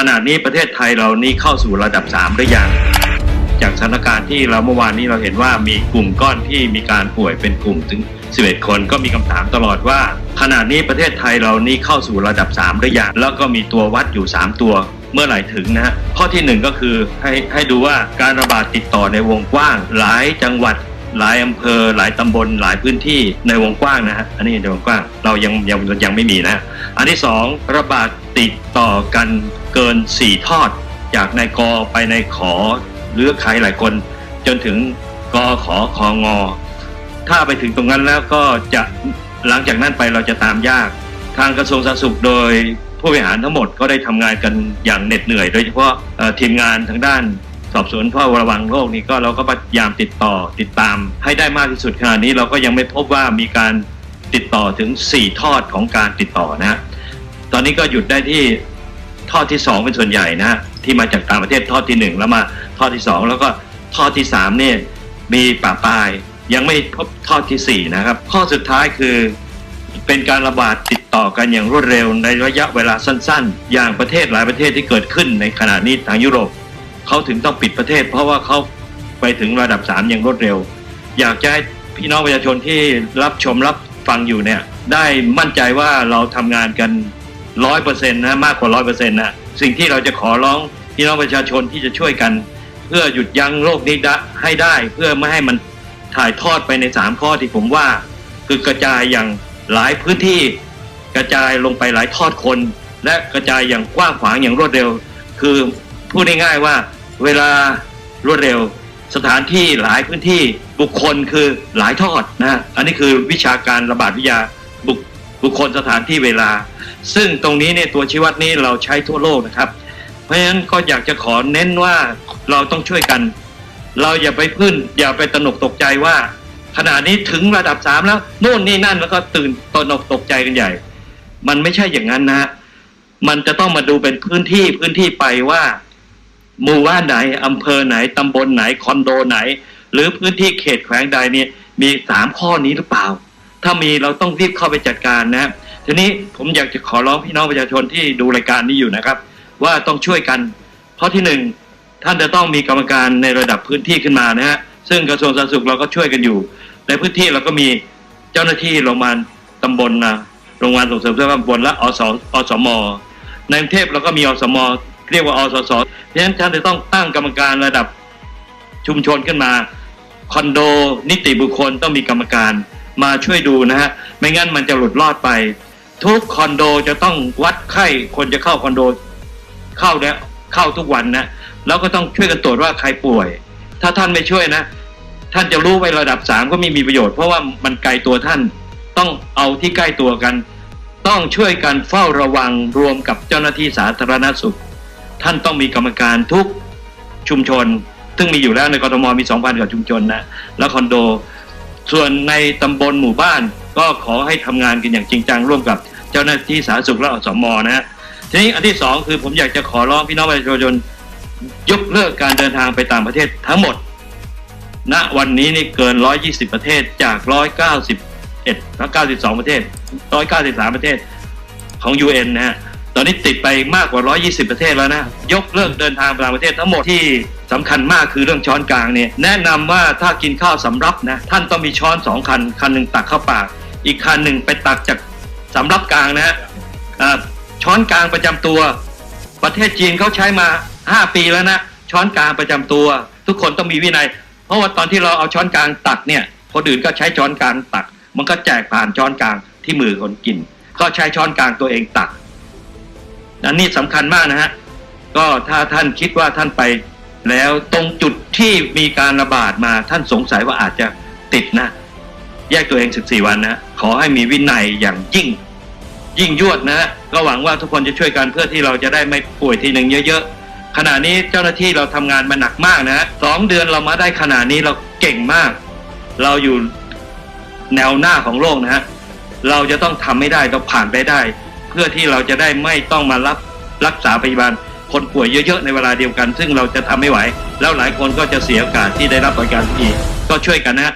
ขณะนี้ประเทศไทยเรานี้เข้าสู่ระดับ 3 หรือยัง จากสถานการณ์ที่เราเมื่อวานนี้เราเห็นว่ามีกลุ่มก้อนที่มีการป่วยเป็นกลุ่มถึง 11 คนก็มีคำถามตลอดว่า ขณะนี้ประเทศไทยเรานี้เข้าสู่ระดับ 3 หรือยังแล้วก็มีตัววัดอยู่ 3 ตัวเมื่อไหร่ถึงนะฮะข้อที่หนึ่งก็คือให้ให้ดูว่าการระบาดติดต่อในวงกว้างหลายจังหวัด หลายอำเภอหลายตำบลหลายพื้นที่ในวงกว้างนะฮะอันนี้ในวงกว้างเรายังยังยังไม่มีนะ อันที่สองระบาดติดต่อกันเกิน 4 ทอด จากนายกไปในายขอหรือใครหลายคน จนถึงกอขอของอ ถ้าไปถึงตรงนั้นแล้วก็จะหลังจากนั้นไปเราจะตามยาก ทางกระทรวงสาธารณสุขโดยผู้บริหารทั้งหมดก็ได้ทำงานกันอย่างเหน็ดเหนื่อย โดยเฉพาะทีมงานทางด้าน สอบสวนเฝ้าระวังโรคนี้ก็เราก็พยายามติดต่อติดตามให้ได้มากที่สุดขณะนี้เราก็ยังไม่พบว่ามีการติดต่อถึง 4 ทอดของการติดต่อนะฮะตอนนี้ก็หยุดได้ที่ทอดที่ 2 เป็นส่วนใหญ่นะฮะที่มาจากต่างประเทศทอดทีหนึ่1 แล้วมาทอดที่ 2 แล้วก็ทอดที่3เนี่ยมีป่าปลาย ยังไม่พบทอดทีสี่ 4 นะครับ ข้อสุดท้ายคือเป็นการระบาดติดต่อกันอย่างรวดเร็วในระยะเวลาสั้น ๆ อย่างประเทศหลายประเทศที่เกิดขึ้นในขณะนี้ทางยุโรป เขาถึงต้องปิดประเทศ เพราะว่าเขาไปถึงระดับ3อย่างรวดเร็ว อยากจะให้พี่น้องประชาชนที่รับชมรับฟังอยู่เนี่ย ได้มั่นใจว่าเราทำงานกันร้อยเปอร์เซ็นต์นะมากกว่าร้อยเปอร์เซ็นต์นะสิ่งที่เราจะขอร้องพี่น้องประชาชนที่จะช่วยกัน เพื่อหยุดยั้งโรคนี้ได้ให้ได้ เพื่อไม่ให้มันถ่ายทอดไปในสามข้อที่ผมว่า คือกระจายอย่างหลายพื้นที่ กระจายลงไปหลายทอดคน และกระจายอย่างกว้างขวางอย่างรวดเร็ว คือพูดง่ายๆว่า เวลารวดเร็ว สถานที่หลายพื้นที่บุคคลคือหลายทอดนะอันนี้คือวิชาการระบาดวิทยาบุคบุคคลสถานที่เวลา ซึ่งตรงนี้เนี่ยตัวชี้วัดนี้เราใช้ทั่วโลกนะครับ เพราะฉะนั้นก็อยากจะขอเน้นว่าเราต้องช่วยกัน เราอย่าไปพึ่นอย่าไปตนกตกใจว่า ขณะนี้ถึงระดับสามแล้วโน่นนี่นั่นแล้วก็ตื่นตนกตกใจกันใหญ่ มันไม่ใช่อย่างนั้นนะมันจะต้องมาดูเป็นพื้นที่พื้นที่ไปว่า หมู่บ้านไหนอำเภอไหนตำบลไหนคอนโดไหน หรือพื้นที่เขตแขวงใดเนี่ยมีสามข้อนี้หรือเปล่า ถ้ามีเราต้องรีบเข้าไปจัดการนะทีนี้ผมอยากจะขอร้องพี่น้องประชาชนที่ดูรายการนี้อยู่นะครับ ว่าต้องช่วยกัน เพราะที่หนึ่งท่านจะต้องมีกรรมการในระดับพื้นที่ขึ้นมานะฮะซึ่งกระทรวงสาธารณสุขเราก็ช่วยกันอยู่ ในพื้นที่เราก็มีเจ้าหน้าที่โรงพยาบาลตำบลนะโรงพยาบาลส่งเสริมสุขภาพตำบลและอสอสมในกรุงเทพเราก็มีอสม เรียกว่าอสสเพราะฉะนั้นท่านจะต้องตั้งกรรมการระดับชุมชนขึ้นมา คอนโดนิติบุคคลต้องมีกรรมการมาช่วยดูนะฮะ ไม่งั้นมันจะหลุดรอดไป ทุกคอนโดจะต้องวัดไข้คนจะเข้าคอนโดเข้าเนี่ยเข้าทุกวันนะ แล้วก็ต้องช่วยกันตรวจว่าใครป่วย ถ้าท่านไม่ช่วยนะ ท่านจะรู้ไประดับสามก็ไม่มีประโยชน์เพราะว่ามันไกลตัวท่านต้องเอาที่ใกล้ตัวกัน ต้องช่วยกันเฝ้าระวังรวมกับเจ้าหน้าที่สาธารณสุข ท่านต้องมีกรรมการทุกชุมชน ซึ่งมีอยู่แล้วในกรทมมี 2,000 กว่าชุมชนนะ แล้วคอนโด ส่วนในตำบลหมู่บ้านก็ขอให้ทำงานกันอย่างจริงจังร่วมกับเจ้าหน้าที่สาธารณสุขและอสมนะฮะทีนี้อันที่สองคือผมอยากจะขอร้องพี่น้องประชาชนยกเลิกการเดินทางไปต่างประเทศทั้งหมด ณ วันนี้นี่เกิน 120 ประเทศจาก 191และ92 ประเทศ 193 ประเทศของ UN นะฮะ อนนี้ติดไปมากกว่า 120 ประเทศแล้วนะ ยกเลิกเดินทางไปต่างประเทศทั้งหมดที่สำคัญมากคือเรื่องช้อนกลางเนี่ยแนะนำว่าถ้ากินข้าวสำรับนะ ท่านต้องมีช้อนสองคัน คันหนึ่งตักเข้าปาก อีกคันหนึ่งไปตักจากสำรับกลางนะฮะช้อนกลางประจำตัว ประเทศจีนเขาใช้มา 5 ปีแล้วนะช้อนกลางประจำตัว ทุกคนต้องมีวินัย เพราะว่าตอนที่เราเอาช้อนกลางตักเนี่ยคนอื่นก็ใช้ช้อนกลางตัก มันก็แจกผ่านช้อนกลางที่มือคนกิน ก็ใช้ช้อนกลางตัวเองตัก อันนี้สำคัญมากนะฮะก็ถ้าท่านคิดว่าท่านไป แล้วตรงจุดที่มีการระบาดมาท่านสงสัยว่าอาจจะติดนะแยกตัวเอง 14 วันนะขอให้มีวินัยอย่างยิ่ง ยิ่งยวดนะฮะก็หวังว่าทุกคนจะช่วยกันเพื่อที่เราจะได้ไม่ป่วยทีหนึ่งเยอะๆขณะนี้เจ้าหน้าที่เราทำงานมาหนักมากนะสองเดือนเรามาได้ขนาดนี้เราเก่งมาก เราอยู่แนวหน้าของโลกนะฮะเราจะต้องทำไม่ได้ต้องผ่านไปได้ เพื่อที่เราจะได้ไม่ต้องมารับรักษาพยาบาลคนป่วยเยอะๆในเวลาเดียวกัน ซึ่งเราจะทำไม่ไหว แล้วหลายคนก็จะเสียโอกาสที่ได้รับบริการอีก็ช่วยกันนะฮะ